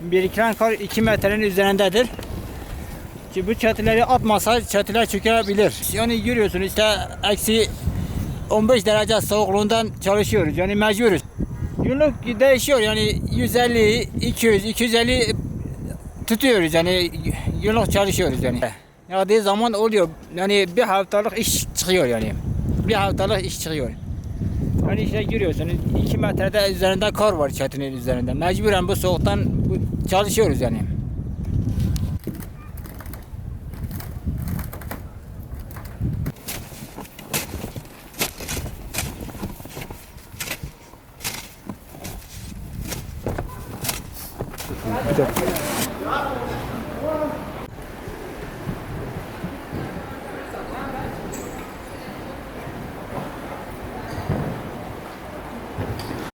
Biriken kar 2 metrenin üzerindedir. Ki bu çetileri atmasa çetiler çökebilir. Yani görüyorsun işte eksi 15 derece soğukluğundan çalışıyoruz. Yani mecburuz. Günlük değişiyor yani 150, 200, 250 tutuyoruz yani günlük çalışıyoruz yani. Yağdığı zaman oluyor yani bir haftalık iş çıkıyor yani. Bir haftalık iş çıkıyor. Yani işte görüyorsunuz 2 metrede üzerinde kar var çatının üzerinde. Mecburen bu soğuktan çalışıyoruz yani. Je.